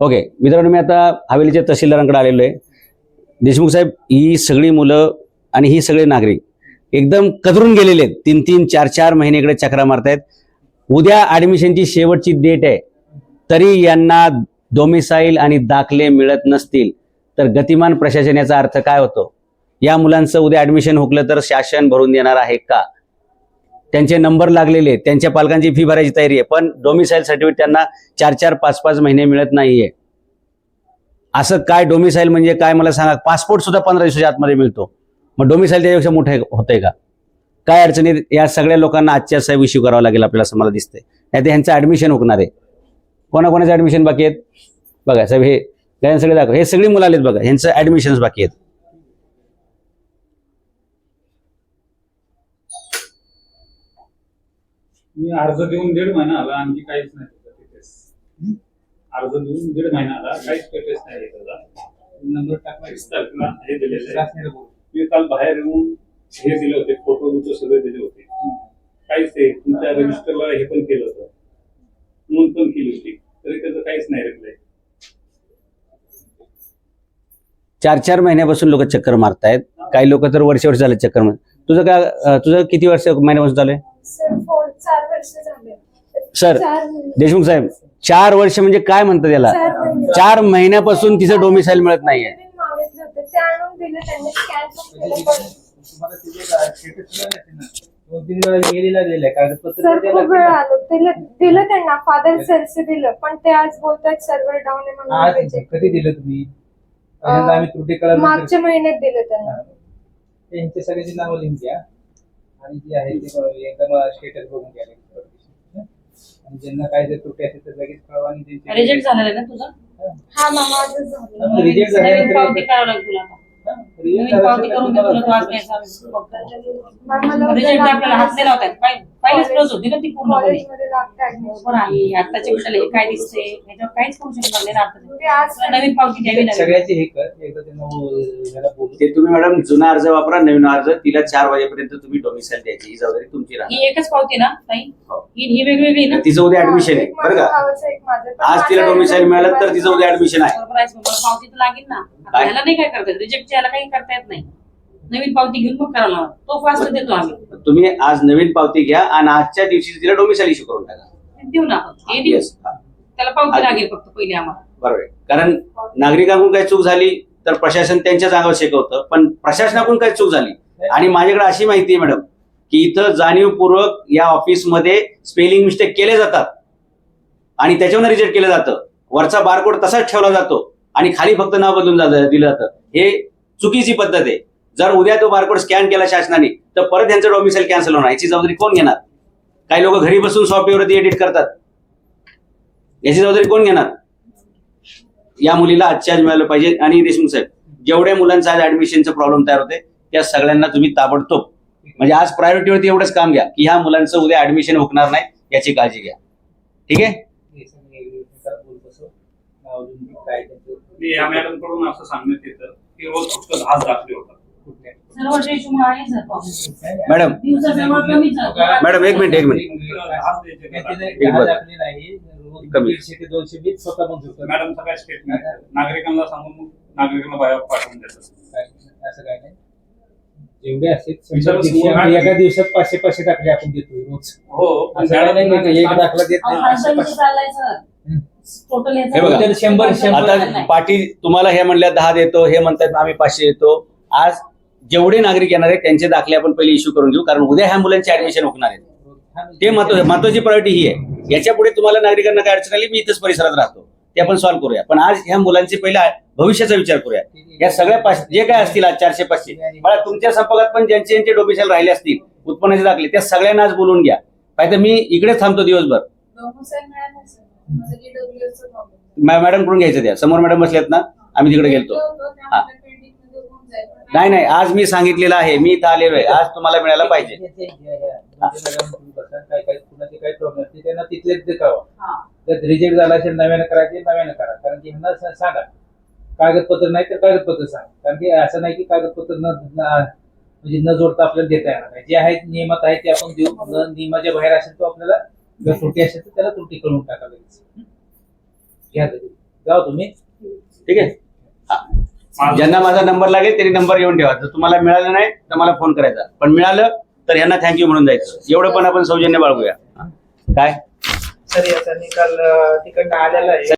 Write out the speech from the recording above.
Okay मित्रांनो मी आता हवेलीच्या तहसीलदारांकडे आलेलो आहे. देशमुख साहेब ही सगळी मुलं आणि ही सगळे नागरिक एकदम कदरून गेलेले आहेत. तीन तीन चार चार महिनेकडे चक्रा मारतायत. उद्या ऍडमिशनची शेवटची डेट आहे. तरी यांना डोमिसाईल आणि दाखले मिळत नसतील. तर गतिमान प्रशासन याचा अर्थ काय होतो? या मुलांचं उद्या ऍडमिशन हुकलं तर शासन भरून देणार आहे का? त्यांचे नंबर लागलेले आहेत. त्यांच्या पालकांची फी भरायची तयारी आहे. पण डोमिसाईल सर्टिफिकेट त्यांना चार चार पाच पाच महिने मिळत नाहीये. असं काय डोमिसाईल म्हणजे काय मला सांगा? पासपोर्ट सुद्धा पंधरा दिवसाच्या आतमध्ये मिळतो. मग डोमिसाईल त्याच्यापेक्षा मोठं होतंय का? काय अडचणी? या सगळ्या लोकांना आजच्या साहेब इश्यू करावा लागेल आपल्याला असं मला दिसतंय. नाही तर ह्यांचं ऍडमिशन होणार आहे. कोणाकोणाचं ऍडमिशन बाकी आहेत? बघा साहेब हे सगळे दाखव. हे सगळी मुलं आलेत बघा. ह्यांचं ॲडमिशन्स बाकी आहेत. मी अर्ज देऊन दीड महिना आला आणखी काहीच नाही त्याचा स्टेटस अर्ज देऊन दीड महिना आला काहीच स्टेटस नाही त्याचा नंबर टाकला वीस तारखेला हे दिलेलं आहे. मी काल बाहेर येऊन हे दिले होते फोटो बिटो सगळे दिले होते. काहीच ते तुमच्या रजिस्टरला हे पण केलं होतं. नोंद पण केली होती. तरी त्याचं काहीच नाही रिप्लाय चार चार महिन्यापासून लोक चक्कर मारतायत. काही लोक तर वर्ष वर्ष झाले चक्कर मार तुझं काय तुझं किती वर्ष महिन्यापासून चालू आहे? सर फोर चार वर्ष झाले. सर. देशमुख साहेब चार वर्ष म्हणजे काय म्हणतात याला? चार महिने. चार महिन्यापासून तिचं डोमिसाईल मिळत नाहीये. नवीन मागितले होते ते आणून दिले त्यांनी फादर सेल्स दिलं पण ते आज बोलतात सर्व्हर डाऊन आहे म्हणून. कधी दिलं तुम्ही? मागच्या महिन्यात दिलं त्यांना. त्यांचे सगळ्यांची नावं लिहून घ्या आणि जे आहे ते एकदम स्टेटस बघून घ्या आणि ज्यांना काय जर त्रुटी असेल तर लगेच कळवा आणि त्यांचे- रिजेक्ट झालेलं आहे ना तुझं? हा आजच झालं. हा, नवीन झाल्यानंतर पावती करावं लागेल तुला आता. नवीन पावती करून तू आपल्याला हात नाही लावतायत. पहिलीच क्लोज होती ना ती बरोबर आहे. विषयाला हे काय दिसते ह्याच्यावर काहीच करू शकणार नाही नवीन पावती द्यावी लागेल. सगळ्याचे हे कर. एकदा त्यांना उ- ह्याला बोलू. ते तुम्ही मॅडम जुना अर्ज वापरा नवीन अर्ज तिला चार वाजेपर्यंत तुम्ही डोमिसाईल द्यायची. ही जबाबदारी तुमची राहणार. ही एकच पावती ना? ताई हो. ही वेगवेगळी ना? तिचं उद्या ऍडमिशन आहे बरं का? आज तिला डोमिसाईल मिळालं तर तिचं उद्या ऍडमिशन आहे. बरोबर आहे पावती तर लागेल ना. आता काय? ह्याला नाही काय करता येत? रिजेक्ट याला काही करता येत नाही. नवीन पावती घेऊन मग करायला लावा. तो फास्ट देतो आम्ही. तुम्ही आज नवीन पावती घ्या आणि आजच्या दिवशी तिला डोमिसाईल इश्यू करून टाका. देऊ ना आपण. हे देऊ. त्याला पावती लागेल फक्त पहिले आम्हाला. बरोबर आहे. कारण नागरिकांकडून काही चूक झाली तर प्रशासन त्यांच्याच अंगावर शिकवतं पण प्रशासनाकडून काही चूक झाली. आणि माझ्याकडे अशी माहिती आहे मॅडम की इथं जाणीवपूर्वक या ऑफिसमध्ये स्पेलिंग मिस्टेक केले जातात. आणि त्याच्यावर रिजेक्ट केलं जातं. वरचा बारकोड तसाच ठेवला जातो. आणि खाली फक्त नाव बदलून जातं दिलं जातं. हे चुकीची पद्धत आहे. जर उद्या तो बारकोड स्कॅन केला शासनाने तर परत यांचं डॉमिसाईल कॅन्सल होणार. याची जबाबदारी कोण घेणार? काही लोक घरी बसून सॉफ्टवेअरवरती एडिट करतात. याची जबाबदारी कोण घेणार? या मुलीला आजच्या मिळालं पाहिजे. आणि देशमुख साहेब जेवढ्या मुलांचा आज ऍडमिशनचा प्रॉब्लेम तयार होते त्या सगळ्यांना तुम्ही ताबडतोब म्हणजे आज प्रायोरिटीवरती एवढंच काम घ्या की ह्या मुलांचं उद्या ऍडमिशन होणार नाही याची काळजी घ्या. ठीक आहे? या मॅडमकडून असं सांगण्यात येतं की रोज फक्त दहाच दाखले होतात. मॅडम. मॅडम, एक मिनिट, एक मिनिट. कमी. दोनशे बीट स्वतः करतात. मॅडमचं काय स्टेटमेंट नागरिकांना सांगून मग नागरिकांना बाहेर पाठवून देतात. असं काय नाही. जेवढे असतील. एका दिवसात पाचशे पाचशे दाखले आपण देतोय रोज. हो पण मॅडम एक दाखला देत नाही टोटल हे बघा. शंभर- आता पाटील तुम्हाला हे म्हणल्या दहा देतो हे म्हणतात आम्ही पाचशे देतो. आज जेवढे नागरिक येणार आहेत त्यांचे दाखले आपण पहिले इश्यू करून घेऊ कारण उद्या ह्या मुलांचे ऍडमिशन होणार आहेत ते महत्त्व महत्वाची प्रायोरिटी ही आहे. याच्यापुढे तुम्हाला नागरिकांना काय अडचण आली मी इथंच परिसरात राहतो. ते आपण सॉल्व्ह करूया. पण आज ह्या मुलांचे पहिला भविष्याचा विचार करूया. या सगळ्या पाच जे काय असतील आज चारशे पाचशे. मला तुमच्या संपर्कात पण ज्यांचे ज्यांचे डोमिसाईल राहिले असतील उत्पन्नाचे दाखले त्या सगळ्यांना आज बोलून घ्या. पाहिजे मी इकडेच थांबतो दिवसभर. मॅडमकडून घ्यायचं द्या. समोर मॅडम बसल्यात ना आम्ही तिकडे गेलतो. हा. नाही नाही आज मी सांगितलेलं आहे मी इथं आलेलो आहे. आज तुम्हाला मिळायला पाहिजे. म्हणजे त्यांना तिथलेच देखावा. हा. जर रिजेक्ट झाला असेल नव्यानं करायचे नव्यानं करा. कारण की ह्यांना सांगा. कागदपत्र नाही तर कागदपत्र सांगा. कारण की असं नाही की कागदपत्र न म्हणजे न जोडता आपल्याला देता येणार नाही. जे आहेत नियमात आहे ते आपण देऊ न नियमाच्या बाहेर असेल तो आपल्याला जर त्रुटी असेल तर त्याला त्रुटी करून टाका लगेच. घ्या. जाऊ तुम्ही. ठीक आहे. हा. ज्यांना माझा नंबर लागेल त्यांनी नंबर घेऊन ठेवा. जर तुम्हाला मिळालं नाही तर मला फोन करायचा. पण मिळालं तर यांना थँक्यू म्हणून जायचं. एवढं पण आपण सौजन्य बाळगूया. काय? सर याचा निकाल तिकडनं आलेला आहे.